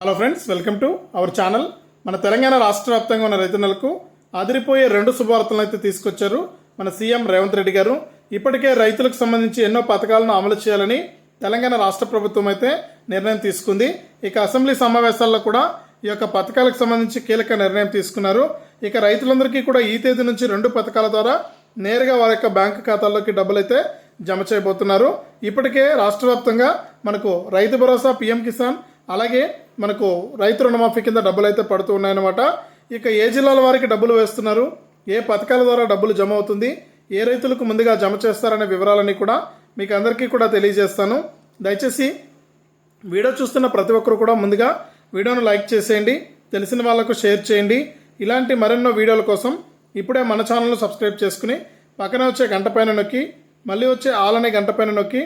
Hello friends welcome to our channel మన తెలంగాణ రాష్ట్ర వ్యాప్తంగా ఉన్న రైతన్నలకు అదిరిపోయే రెండు శుభవార్తలను అయితే తీసుకొచ్చారు మన సీఎం రేవంత్ రెడ్డి గారు. ఇప్పటికే రైతులకు సంబంధించి ఎన్నో పథకాలను అమలు చేయాలని తెలంగాణ రాష్ట్ర ప్రభుత్వం అయితే నిర్ణయం తీసుకుంది. ఇక అసెంబ్లీ సమావేశాల్లో కూడా ఈ యొక్క పథకాలకు సంబంధించి కీలక నిర్ణయం తీసుకున్నారు. ఇక రైతులందరికీ కూడా ఈ తేదీ నుంచి రెండు పథకాల ద్వారా నేరుగా వారి యొక్క బ్యాంకు ఖాతాల్లోకి డబ్బులు అయితే జమ చేయబోతున్నారు. ఇప్పటికే రాష్ట్ర వ్యాప్తంగా మనకు రైతు భరోసా పీఎం కిసాన్ అలాగే మనకు రైతు రుణమాఫీ కింద డబ్బులు అయితే పడుతూ ఉన్నాయన్నమాట. ఇక ఏ జిల్లాల వారికి డబ్బులు వేస్తున్నారు? ఏ పథకాల ద్వారా డబ్బులు జమ అవుతుంది? ఏ రైతులకు ముందుగా జమ చేస్తారనే వివరాలన్నీ కూడా మీకు అందరికీ కూడా తెలియజేస్తాను. దయచేసి వీడియో చూస్తున్న ప్రతి ఒక్కరు కూడా ముందుగా వీడియోను లైక్ చేసేయండి తెలిసిన వాళ్ళకు షేర్ చేయండి. ఇలాంటి మరెన్నో వీడియోల కోసం ఇప్పుడే మన ఛానల్ను సబ్స్క్రైబ్ చేసుకుని పక్కన వచ్చే గంట పైన నొక్కి మళ్ళీ వచ్చే ఆల్ అనే గంట పైన నొక్కి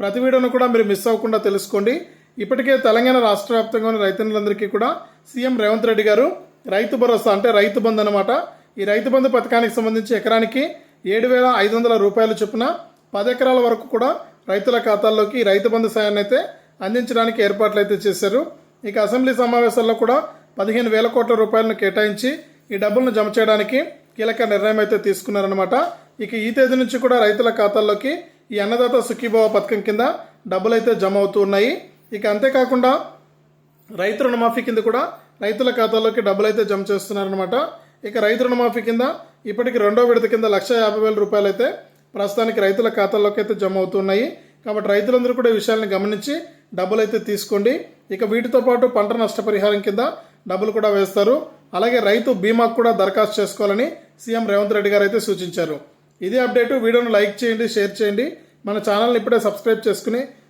ప్రతి వీడియోను కూడా మీరు మిస్ అవ్వకుండా తెలుసుకోండి. ఇప్పటికే తెలంగాణ రాష్ట్ర వ్యాప్తంగా ఉన్న రైతన్నులందరికీ కూడా సీఎం రేవంత్ రెడ్డి గారు రైతు భరోసా అంటే రైతు బంధు అనమాట ఈ రైతు బంధు పథకానికి సంబంధించి ఎకరానికి ఏడు వేల ఐదు వందల రూపాయలు చొప్పున పది ఎకరాల వరకు కూడా రైతుల ఖాతాల్లోకి రైతు బంధు సాయాన్ని అయితే అందించడానికి ఏర్పాట్లు అయితే చేశారు. ఇక అసెంబ్లీ సమావేశాల్లో కూడా పదిహేను వేల కోట్ల రూపాయలను కేటాయించి ఈ డబ్బులను జమ చేయడానికి కీలక నిర్ణయం అయితే తీసుకున్నారనమాట ఇక ఈ తేదీ నుంచి కూడా రైతుల ఖాతాల్లోకి ఈ అన్నదాత సుఖీభావ పథకం కింద డబ్బులు అయితే జమ అవుతూ ఉన్నాయి. ఇక అంతేకాకుండా రైతు రుణమాఫీ కింద కూడా రైతుల ఖాతాలోకి డబ్బులు అయితే జమ చేస్తున్నారనమాట ఇక రైతు రుణమాఫీ కింద ఇప్పటికి రెండో విడత కింద లక్ష యాభై వేల రూపాయలు అయితే ప్రస్తుతానికి రైతుల ఖాతాల్లోకి అయితే జమ అవుతున్నాయి. కాబట్టి రైతులందరూ కూడా ఈ విషయాలను గమనించి డబ్బులు అయితే తీసుకోండి. ఇక వీటితో పాటు పంట నష్టపరిహారం కింద డబ్బులు కూడా వేస్తారు. అలాగే రైతు బీమాకు కూడా దరఖాస్తు చేసుకోవాలని సీఎం రేవంత్ రెడ్డి గారు అయితే సూచించారు. ఇదే అప్డేటు వీడియోను లైక్ చేయండి షేర్ చేయండి. మన ఛానల్ని ఇప్పుడే సబ్స్క్రైబ్ చేసుకుని